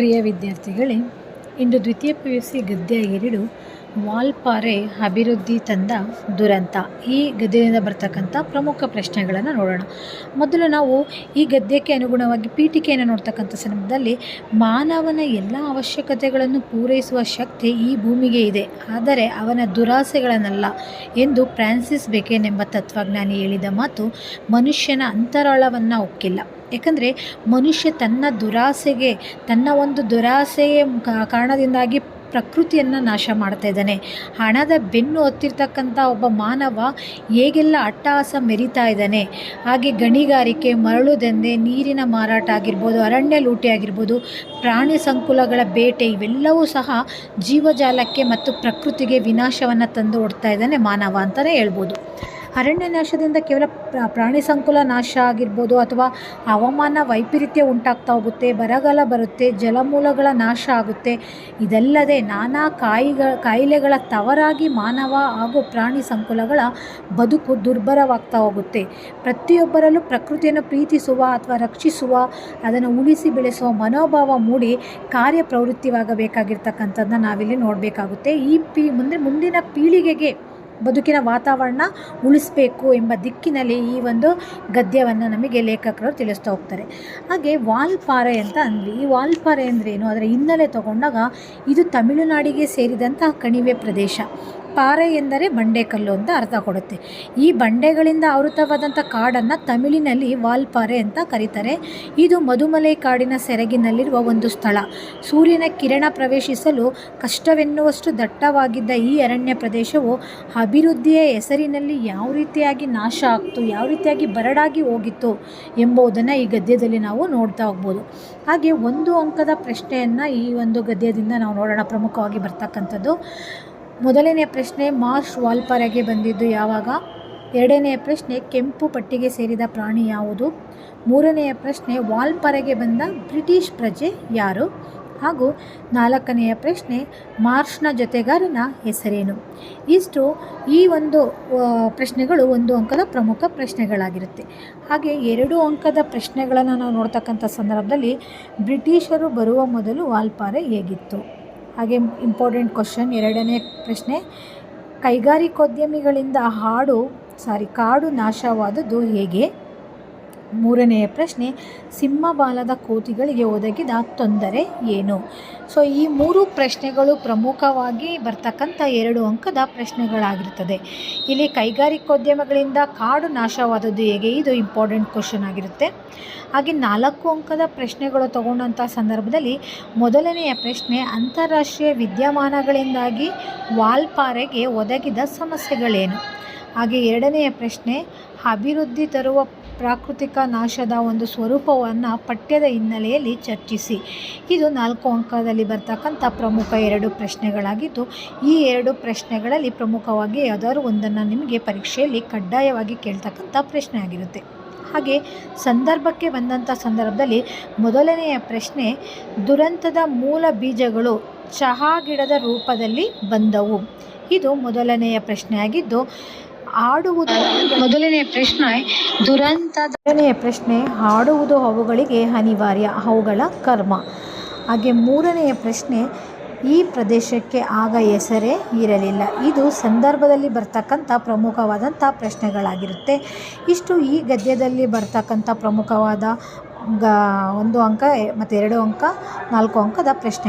ಪ್ರಿಯ ವಿದ್ಯಾರ್ಥಿಗಳೇ ಇಂದು ದ್ವಿತೀಯ P U C ಗದ್ಯ ಎರಡು ವಾಲ್ಪಾರೆ ಅಭಿವೃದ್ಧಿ ತಂದ ದುರಂತ. ಈ ಗದ್ಯದಿಂದ ಬರ್ತಕ್ಕಂಥ ಪ್ರಮುಖ ಪ್ರಶ್ನೆಗಳನ್ನು ನೋಡೋಣ. ಮೊದಲು ನಾವು ಈ ಗದ್ಯಕ್ಕೆ ಅನುಗುಣವಾಗಿ ಪೀಠಿಕೆಯನ್ನು ನೋಡ್ತಕ್ಕಂಥ ಸಂದರ್ಭದಲ್ಲಿ ಮಾನವನ ಎಲ್ಲ ಅವಶ್ಯಕತೆಗಳನ್ನು ಪೂರೈಸುವ ಶಕ್ತಿ ಈ ಭೂಮಿಗೆ ಇದೆ. ಆದರೆ ಅವನ ದುರಾಸೆಗಳನ್ನಲ್ಲ ಎಂದು ಫ್ರಾನ್ಸಿಸ್ ಬೆಕೆನ್ ಎಂಬ ತತ್ವಜ್ಞಾನಿ ಹೇಳಿದ ಮಾತು ಮನುಷ್ಯನ ಅಂತರಾಳವನ್ನು ಒಕ್ಕಿಲ್ಲ ಯಾಕಂದರೆ ಮನುಷ್ಯ ತನ್ನ ದುರಾಸೆಗೆ, ತನ್ನ ಒಂದು ದುರಾಸೆಯ ಕಾರಣದಿಂದಾಗಿ ಪ್ರಕೃತಿಯನ್ನು ನಾಶ ಮಾಡ್ತಾ ಇದ್ದಾನೆ. ಹಣದ ಬೆನ್ನು ಹೊತ್ತಿರ್ತಕ್ಕಂಥ ಒಬ್ಬ ಮಾನವ ಹೇಗೆಲ್ಲ ಅಟ್ಟಹಾಸ ಮೆರಿತಾ ಇದ್ದಾನೆ. ಹಾಗೆ ಗಣಿಗಾರಿಕೆ, ಮರಳು ದಂಧೆ, ನೀರಿನ ಮಾರಾಟ ಆಗಿರ್ಬೋದು, ಅರಣ್ಯ ಲೂಟಿ ಆಗಿರ್ಬೋದು, ಪ್ರಾಣಿ ಸಂಕುಲಗಳ ಬೇಟೆ ಇವೆಲ್ಲವೂ ಸಹ ಜೀವಜಾಲಕ್ಕೆ ಮತ್ತು ಪ್ರಕೃತಿಗೆ ವಿನಾಶವನ್ನು ತಂದು ಒಡ್ತಾ ಇದ್ದಾನೆ ಮಾನವ ಅಂತಲೇ ಹೇಳ್ಬೋದು. ಅರಣ್ಯ ನಾಶದಿಂದ ಕೇವಲ ಪ್ರ- ಪ್ರಾಣಿ ಸಂಕುಲ ನಾಶ ಆಗಿರ್ಬೋದು ಅಥವಾ ಹವಾಮಾನ ವೈಪರೀತ್ಯ ಉಂಟಾಗ್ತಾ ಹೋಗುತ್ತೆ, ಬರಗಾಲ ಬರುತ್ತೆ, ಜಲಮೂಲಗಳ ನಾಶ ಆಗುತ್ತೆ. ಇದಲ್ಲದೆ ನಾನಾ ಕಾಯಿಗ ಕಾಯಿಲೆಗಳ ತವರಾಗಿ ಮಾನವ ಹಾಗೂ ಪ್ರಾಣಿ ಸಂಕುಲಗಳ ಬದುಕು ದುರ್ಬಲವಾಗ್ತಾ ಹೋಗುತ್ತೆ. ಪ್ರತಿಯೊಬ್ಬರಲ್ಲೂ ಪ್ರಕೃತಿಯನ್ನು ಪ್ರೀತಿಸುವ ಅಥವಾ ರಕ್ಷಿಸುವ, ಅದನ್ನು ಉಳಿಸಿ ಬೆಳೆಸುವ ಮನೋಭಾವ ಮೂಡಿ ಕಾರ್ಯಪ್ರವೃತ್ತಿವಾಗಬೇಕಾಗಿರ್ತಕ್ಕಂಥದ್ದನ್ನ ನಾವಿಲ್ಲಿ ನೋಡಬೇಕಾಗುತ್ತೆ. ಈ ಪೀ ಮುಂದೆ ಮುಂದಿನ ಪೀಳಿಗೆಗೆ ಬದುಕಿನ ವಾತಾವರಣ ಉಳಿಸಬೇಕು ಎಂಬ ದಿಕ್ಕಿನಲ್ಲಿ ಈ ಒಂದು ಗದ್ಯವನ್ನು ನಮಗೆ ಲೇಖಕರು ತಿಳಿಸ್ತಾ ಹೋಗ್ತಾರೆ. ಹಾಗೆ ವಾಲ್ಪಾರೆ ಅಂತ ಅಂದ್ವಿ. ಈ ವಾಲ್ಪಾರೆ ಅಂದ್ರೇನು? ಅದರ ಹಿನ್ನೆಲೆ ತಗೊಂಡಾಗ ಇದು ತಮಿಳುನಾಡಿಗೆ ಸೇರಿದಂತಹ ಕಣಿವೆ ಪ್ರದೇಶ. ಪಾರೆ ಎಂದರೆ ಬಂಡೆಕಲ್ಲು ಅಂತ ಅರ್ಥ ಕೊಡುತ್ತೆ. ಈ ಬಂಡೆಗಳಿಂದ ಆವೃತವಾದಂಥ ಕಾಡನ್ನು ತಮಿಳಿನಲ್ಲಿ ವಾಲ್ಪಾರೆ ಅಂತ ಕರೀತಾರೆ. ಇದು ಮಧುಮಲೆ ಕಾಡಿನ ಸೆರಗಿನಲ್ಲಿರುವ ಒಂದು ಸ್ಥಳ. ಸೂರ್ಯನ ಕಿರಣ ಪ್ರವೇಶಿಸಲು ಕಷ್ಟವೆನ್ನುವಷ್ಟು ದಟ್ಟವಾಗಿದ್ದ ಈ ಅರಣ್ಯ ಪ್ರದೇಶವು ಅಭಿವೃದ್ಧಿಯ ಹೆಸರಿನಲ್ಲಿ ಯಾವ ರೀತಿಯಾಗಿ ನಾಶ ಆಗ್ತು, ಯಾವ ರೀತಿಯಾಗಿ ಬರಡಾಗಿ ಹೋಗಿತ್ತು ಎಂಬುದನ್ನು ಈ ಗದ್ಯದಲ್ಲಿ ನಾವು ನೋಡ್ತಾ ಹೋಗ್ಬೋದು. ಹಾಗೆ ಒಂದು ಅಂಕದ ಪ್ರಶ್ನೆಯನ್ನು ಈ ಒಂದು ಗದ್ಯದಿಂದ ನಾವು ನೋಡೋಣ ಪ್ರಮುಖವಾಗಿ ಬರ್ತಕ್ಕಂಥದ್ದು. ಮೊದಲನೆಯ ಪ್ರಶ್ನೆ ಮಾರ್ಷ್ ವಾಲ್ಪಾರೆಗೆ ಬಂದಿದ್ದು ಯಾವಾಗ? ಎರಡನೆಯ ಪ್ರಶ್ನೆ ಕೆಂಪು ಪಟ್ಟಿಗೆ ಸೇರಿದ ಪ್ರಾಣಿ ಯಾವುದು? ಮೂರನೆಯ ಪ್ರಶ್ನೆ ವಾಲ್ಪಾರೆಗೆ ಬಂದ ಬ್ರಿಟಿಷ್ ಪ್ರಜೆ ಯಾರು? ಹಾಗೂ ನಾಲ್ಕನೆಯ ಪ್ರಶ್ನೆ ಮಾರ್ಷ್ನ ಜೊತೆಗಾರನ ಹೆಸರೇನು? ಇಷ್ಟು ಈ ಒಂದು ಪ್ರಶ್ನೆಗಳು ಒಂದು ಅಂಕದ ಪ್ರಮುಖ ಪ್ರಶ್ನೆಗಳಾಗಿರುತ್ತೆ. ಹಾಗೆ ಎರಡು ಅಂಕದ ಪ್ರಶ್ನೆಗಳನ್ನು ನಾವು ನೋಡ್ತಕ್ಕಂಥ ಸಂದರ್ಭದಲ್ಲಿ ಬ್ರಿಟಿಷರು ಬರುವ ಮೊದಲು ವಾಲ್ಪಾರೆ ಹೇಗಿತ್ತು? ಹಾಗೆ ಇಂಪಾರ್ಟೆಂಟ್ ಕ್ವಶನ್ ಎರಡನೇ ಪ್ರಶ್ನೆ. ಕೈಗಾರಿಕೋದ್ಯಮಿಗಳಿಂದ ಹಾಡು ಸಾರಿ ಕಾಡು ನಾಶವಾದದ್ದು ಹೇಗೆ? ಮೂರನೆಯ ಪ್ರಶ್ನೆ ಸಿಂಹಬಾಲದ ಕೋತಿಗಳಿಗೆ ಒದಗಿದ ತೊಂದರೆ ಏನು? ಸೊ ಈ ಮೂರು ಪ್ರಶ್ನೆಗಳು ಪ್ರಮುಖವಾಗಿ ಬರ್ತಕ್ಕಂಥ ಎರಡು ಅಂಕದ ಪ್ರಶ್ನೆಗಳಾಗಿರ್ತದೆ. ಇಲ್ಲಿ ಕೈಗಾರಿಕೋದ್ಯಮಗಳಿಂದ ಕಾಡು ನಾಶವಾದದ್ದು ಹೇಗೆ? ಇದು ಇಂಪಾರ್ಟೆಂಟ್ ಕ್ವಶನ್ ಆಗಿರುತ್ತೆ. ಹಾಗೆ ನಾಲ್ಕು ಅಂಕದ ಪ್ರಶ್ನೆಗಳು ತಗೊಂಡಂಥ ಸಂದರ್ಭದಲ್ಲಿ ಮೊದಲನೆಯ ಪ್ರಶ್ನೆ, ಅಂತಾರಾಷ್ಟ್ರೀಯ ವಿದ್ಯಮಾನಗಳಿಂದಾಗಿ ವಾಲ್ಪಾರೆಗೆ ಒದಗಿದ ಸಮಸ್ಯೆಗಳೇನು? ಹಾಗೆ ಎರಡನೆಯ ಪ್ರಶ್ನೆ, ಅಭಿವೃದ್ಧಿ ತರುವ ಪ್ರಾಕೃತಿಕ ನಾಶದ ಒಂದು ಸ್ವರೂಪವನ್ನು ಪಠ್ಯದ ಹಿನ್ನೆಲೆಯಲ್ಲಿ ಚರ್ಚಿಸಿ. ಇದು ನಾಲ್ಕು ಅಂಕದಲ್ಲಿ ಬರ್ತಕ್ಕಂಥ ಪ್ರಮುಖ ಎರಡು ಪ್ರಶ್ನೆಗಳಾಗಿದ್ದು, ಈ ಎರಡು ಪ್ರಶ್ನೆಗಳಲ್ಲಿ ಪ್ರಮುಖವಾಗಿ ಯಾವುದಾದ್ರು ಒಂದನ್ನು ನಿಮಗೆ ಪರೀಕ್ಷೆಯಲ್ಲಿ ಕಡ್ಡಾಯವಾಗಿ ಕೇಳ್ತಕ್ಕಂಥ ಪ್ರಶ್ನೆ ಆಗಿರುತ್ತೆ. ಹಾಗೆ ಸಂದರ್ಭಕ್ಕೆ ಬಂದಂಥ ಸಂದರ್ಭದಲ್ಲಿ ಮೊದಲನೆಯ ಪ್ರಶ್ನೆ, ದುರಂತದ ಮೂಲ ಬೀಜಗಳು ಚಹಾ ಗಿಡದ ರೂಪದಲ್ಲಿ ಬಂದವು. ಇದು ಮೊದಲನೆಯ ಪ್ರಶ್ನೆ ಆಗಿದ್ದು ಆಡುವುದು ಮೊದಲನೆಯ ಪ್ರಶ್ನೆ, ದುರಂತದ ಎರಡನೆಯ ಪ್ರಶ್ನೆ, ಹಾಡುವುದು ಅವುಗಳಿಗೆ ಅನಿವಾರ್ಯ, ಅವುಗಳ ಕರ್ಮ. ಹಾಗೆ ಮೂರನೆಯ ಪ್ರಶ್ನೆ, ಈ ಪ್ರದೇಶಕ್ಕೆ ಆಗ ಹೆಸರೇ ಇರಲಿಲ್ಲ. ಇದು ಸಂದರ್ಭದಲ್ಲಿ ಬರ್ತಕ್ಕಂಥ ಪ್ರಮುಖವಾದಂಥ ಪ್ರಶ್ನೆಗಳಾಗಿರುತ್ತೆ. ಇಷ್ಟು ಈ ಗದ್ಯದಲ್ಲಿ ಬರ್ತಕ್ಕಂಥ ಪ್ರಮುಖವಾದ ಗ, ಒಂದು ಅಂಕ, ಮತ್ತು ಎರಡು ಅಂಕ, ನಾಲ್ಕು ಅಂಕದ ಪ್ರಶ್ನೆ.